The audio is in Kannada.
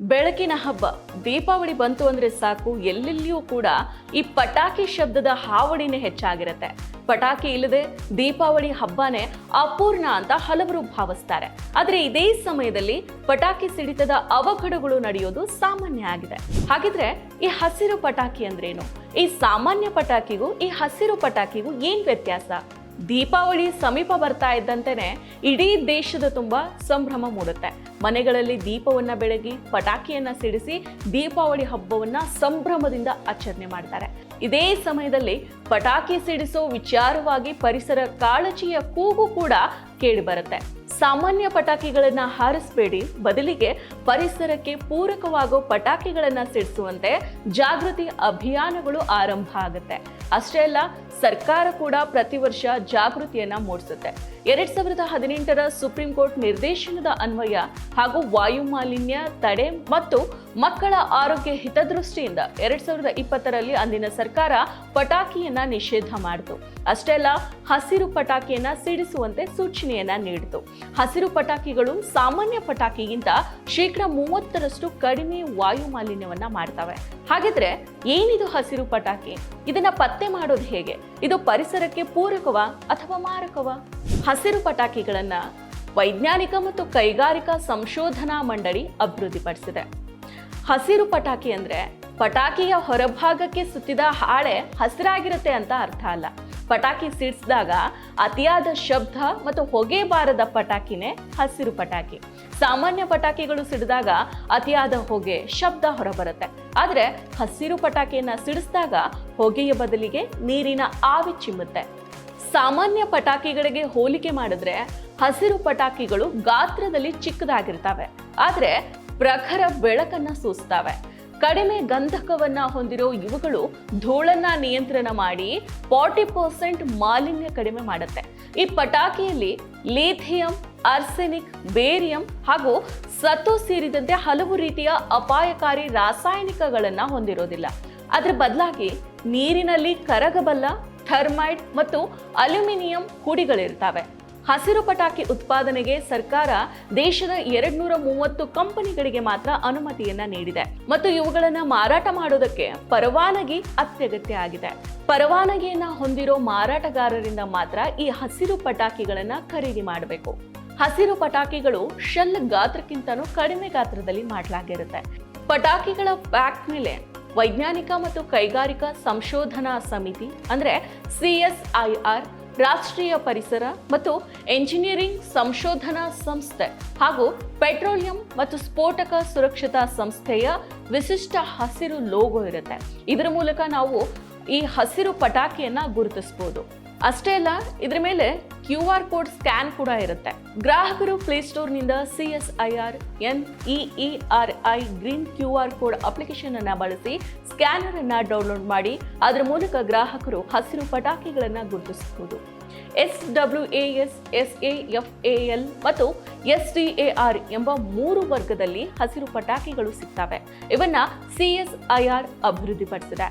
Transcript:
ಬೆಳಕಿನ ಹಬ್ಬ, ದೀಪಾವಳಿ ಬಂತು ಅಂದ್ರೆ ಸಾಕು, ಎಲ್ಲೆಲ್ಲಿಯೂ ಕೂಡ ಈ ಪಟಾಕಿ ಶಬ್ದದ ಹಾವಳಿನೇ ಹೆಚ್ಚಾಗಿರುತ್ತೆ. ಪಟಾಕಿ ಇಲ್ಲದೆ ದೀಪಾವಳಿ ಹಬ್ಬನೇ ಅಪೂರ್ಣ ಅಂತ ಹಲವರು ಭಾವಿಸ್ತಾರೆ. ಆದ್ರೆ ಇದೇ ಸಮಯದಲ್ಲಿ ಪಟಾಕಿ ಸಿಡಿತದ ಅವಘಡಗಳು ನಡೆಯೋದು ಸಾಮಾನ್ಯ ಆಗಿದೆ. ಹಾಗಿದ್ರೆ ಈ ಹಸಿರು ಪಟಾಕಿ ಅಂದ್ರೇನು? ಈ ಸಾಮಾನ್ಯ ಪಟಾಕಿಗೂ ಈ ಹಸಿರು ಪಟಾಕಿಗೂ ಏನ್ ವ್ಯತ್ಯಾಸ? ದೀಪಾವಳಿ ಸಮೀಪ ಬರ್ತಾ ಇದ್ದಂತೆಯೇ ಇಡೀ ದೇಶದ ತುಂಬ ಸಂಭ್ರಮ ಮೂಡುತ್ತೆ. ಮನೆಗಳಲ್ಲಿ ದೀಪವನ್ನು ಬೆಳಗಿ, ಪಟಾಕಿಯನ್ನು ಸಿಡಿಸಿ ದೀಪಾವಳಿ ಹಬ್ಬವನ್ನು ಸಂಭ್ರಮದಿಂದ ಆಚರಣೆ ಮಾಡ್ತಾರೆ. ಇದೇ ಸಮಯದಲ್ಲಿ ಪಟಾಕಿ ಸಿಡಿಸೋ ವಿಚಾರವಾಗಿ ಪರಿಸರ ಕಾಳಜಿಯ ಕೂಗು ಕೂಡ ಕೇಳಿ ಬರುತ್ತೆ. ಸಾಮಾನ್ಯ ಪಟಾಕಿಗಳನ್ನು ಹಾರಿಸಬೇಡಿ. ಬದಲಿಗೆ ಪರಿಸರಕ್ಕೆ ಪೂರಕವಾಗೋ ಪಟಾಕಿಗಳನ್ನು ಸಿಡಿಸುವಂತೆ ಜಾಗೃತಿ ಅಭಿಯಾನಗಳು ಆರಂಭ ಆಗುತ್ತೆ. ಅಷ್ಟೇ ಅಲ್ಲ, ಸರ್ಕಾರ ಕೂಡ ಪ್ರತಿ ವರ್ಷ ಜಾಗೃತಿಯನ್ನ ಮೂಡಿಸುತ್ತೆ. ಎರಡ್ ಸಾವಿರದ ಹದಿನೆಂಟರ ಸುಪ್ರೀಂ ಕೋರ್ಟ್ ನಿರ್ದೇಶನದ ಅನ್ವಯ ಹಾಗೂ ವಾಯು ಮಾಲಿನ್ಯ, ತಡೆ ಮತ್ತು ಮಕ್ಕಳ ಆರೋಗ್ಯ ಹಿತದೃಷ್ಟಿಯಿಂದ ಎರಡ್ ಸಾವಿರದ ಇಪ್ಪತ್ತರಲ್ಲಿ ಅಂದಿನ ಸರ್ಕಾರ ಪಟಾಕಿಯನ್ನ ನಿಷೇಧ ಮಾಡಿತು. ಅಷ್ಟೇ ಅಲ್ಲ, ಹಸಿರು ಪಟಾಕಿಯನ್ನ ಸಿಡಿಸುವಂತೆ ಸೂಚನೆಯನ್ನ ನೀಡಿತು. ಹಸಿರು ಪಟಾಕಿಗಳು ಸಾಮಾನ್ಯ ಪಟಾಕಿಗಿಂತ ಶೇಕಡ ಮೂವತ್ತರಷ್ಟು ಕಡಿಮೆ ವಾಯು ಮಾಲಿನ್ಯವನ್ನ ಮಾಡ್ತವೆ. ಹಾಗಿದ್ರೆ ಏನಿದು ಹಸಿರು ಪಟಾಕಿ? ಇದನ್ನ ಪತ್ತೆ ಮಾಡೋದು ಹೇಗೆ? ಇದು ಪರಿಸರಕ್ಕೆ ಪೂರಕವಾ ಅಥವಾ ಮಾರಕವ? ಹಸಿರು ಪಟಾಕಿಗಳನ್ನ ವೈಜ್ಞಾನಿಕ ಮತ್ತು ಕೈಗಾರಿಕಾ ಸಂಶೋಧನಾ ಮಂಡಳಿ ಅಭಿವೃದ್ಧಿಪಡಿಸಿದೆ. ಹಸಿರು ಪಟಾಕಿ ಅಂದ್ರೆ ಪಟಾಕಿಯ ಹೊರಭಾಗಕ್ಕೆ ಸುತ್ತಿದ ಹಾಳೆ ಹಸಿರಾಗಿರುತ್ತೆ ಅಂತ ಅರ್ಥ ಅಲ್ಲ. ಪಟಾಕಿ ಸಿಡಿಸಿದಾಗ ಅತಿಯಾದ ಶಬ್ದ ಮತ್ತು ಹೊಗೆ ಬಾರದ ಪಟಾಕಿನೇ ಹಸಿರು ಪಟಾಕಿ. ಸಾಮಾನ್ಯ ಪಟಾಕಿಗಳು ಸಿಡಿದಾಗ ಅತಿಯಾದ ಹೊಗೆ, ಶಬ್ದ ಹೊರಬರುತ್ತೆ. ಆದರೆ ಹಸಿರು ಪಟಾಕಿಯನ್ನು ಸಿಡಿಸಿದಾಗ ಹೊಗೆಯ ಬದಲಿಗೆ ನೀರಿನ ಆವಿ ಚಿಮ್ಮುತ್ತೆ. ಸಾಮಾನ್ಯ ಪಟಾಕಿಗಳಿಗೆ ಹೋಲಿಕೆ ಮಾಡಿದ್ರೆ ಹಸಿರು ಪಟಾಕಿಗಳು ಗಾತ್ರದಲ್ಲಿ ಚಿಕ್ಕದಾಗಿರ್ತವೆ. ಆದರೆ ಪ್ರಖರ ಬೆಳಕನ್ನು ಸೂಸ್ತವೆ ಕಡಿಮೆ ಗಂಧಕವನ್ನ ಹೊಂದಿರೋ ಇವುಗಳು ಧೂಳನ್ನ ನಿಯಂತ್ರಣ ಮಾಡಿ ಫಾರ್ಟಿ ಪರ್ಸೆಂಟ್ ಮಾಲಿನ್ಯ ಕಡಿಮೆ ಮಾಡುತ್ತೆ. ಈ ಪಟಾಕಿಯಲ್ಲಿ ಲೀಥಿಯಂ, ಆರ್ಸೆನಿಕ್, ಬೇರಿಯಂ ಹಾಗೂ ಸತು ಸೇರಿದಂತೆ ಹಲವು ರೀತಿಯ ಅಪಾಯಕಾರಿ ರಾಸಾಯನಿಕಗಳನ್ನ ಹೊಂದಿರೋದಿಲ್ಲ. ಅದರ ಬದಲಾಗಿ ನೀರಿನಲ್ಲಿ ಕರಗಬಲ್ಲ ಥರ್ಮೈಡ್ ಮತ್ತು ಅಲ್ಯೂಮಿನಿಯಂ ಹುಡಿಗಳಿರ್ತವೆ. ಹಸಿರು ಪಟಾಕಿ ಉತ್ಪಾದನೆಗೆ ಸರ್ಕಾರ ದೇಶದ ಎರಡ್ನೂರ ಮೂವತ್ತು ಕಂಪನಿಗಳಿಗೆ ಮಾತ್ರ ಅನುಮತಿಯನ್ನ ನೀಡಿದೆ. ಮತ್ತು ಇವುಗಳನ್ನ ಮಾರಾಟ ಮಾಡೋದಕ್ಕೆ ಪರವಾನಗಿ ಅತ್ಯಗತ್ಯ ಆಗಿದೆ. ಪರವಾನಗಿಯನ್ನ ಹೊಂದಿರೋ ಮಾರಾಟಗಾರರಿಂದ ಮಾತ್ರ ಈ ಹಸಿರು ಪಟಾಕಿಗಳನ್ನ ಖರೀದಿ ಮಾಡಬೇಕು. ಹಸಿರು ಪಟಾಕಿಗಳು ಶೆಲ್ ಗಾತ್ರಕ್ಕಿಂತನೂ ಕಡಿಮೆ ಗಾತ್ರದಲ್ಲಿ ಮಾಡಲಾಗಿರುತ್ತೆ. ಪಟಾಕಿಗಳ ಪ್ಯಾಕ್ ಮೇಲೆ ವೈಜ್ಞಾನಿಕ ಮತ್ತು ಕೈಗಾರಿಕಾ ಸಂಶೋಧನಾ ಸಮಿತಿ ಅಂದ್ರೆ ಸಿಎಸ್ಐಆರ್ ರಾಷ್ಟ್ರೀಯ ಪರಿಸರ ಮತ್ತು ಎಂಜಿನಿಯರಿಂಗ್ ಸಂಶೋಧನಾ ಸಂಸ್ಥೆ ಹಾಗೂ ಪೆಟ್ರೋಲಿಯಂ ಮತ್ತು ಸ್ಫೋಟಕ ಸುರಕ್ಷತಾ ಸಂಸ್ಥೆಯ ವಿಶಿಷ್ಟ ಹಸಿರು ಲೋಗೋ ಇರುತ್ತೆ. ಇದರ ಮೂಲಕ ನಾವು ಈ ಹಸಿರು ಪಟಾಕಿಯನ್ನ ಗುರುತಿಸಬಹುದು ಅಷ್ಟೇ ಅಲ್ಲ, ಇದ್ರ ಮೇಲೆ ಕ್ಯೂ ಆರ್ ಕೋಡ್ ಸ್ಕ್ಯಾನ್ ಕೂಡ ಇರುತ್ತೆ. ಗ್ರಾಹಕರು ಪ್ಲೇಸ್ಟೋರ್ನಿಂದ C S I R N E R I green Q R code application ಅನ್ನ ಬಳಸಿ ಸ್ಕ್ಯಾನರ್ ಅನ್ನ ಡೌನ್ಲೋಡ್ ಮಾಡಿ ಅದರ ಮೂಲಕ ಗ್ರಾಹಕರು ಹಸಿರು ಪಟಾಕಿಗಳನ್ನು ಗುರುತಿಸಬಹುದು. S W A S S A F A L ಮತ್ತು ಎಸ್ ಡಿ ಎ ಆರ್ ಎಂಬ ಮೂರು ವರ್ಗದಲ್ಲಿ ಹಸಿರು ಪಟಾಕಿಗಳು ಸಿಗ್ತವೆ. ಇವನ್ನ ಸಿ ಎಸ್ ಐ ಆರ್ ಅಭಿವೃದ್ಧಿಪಡಿಸಿದೆ.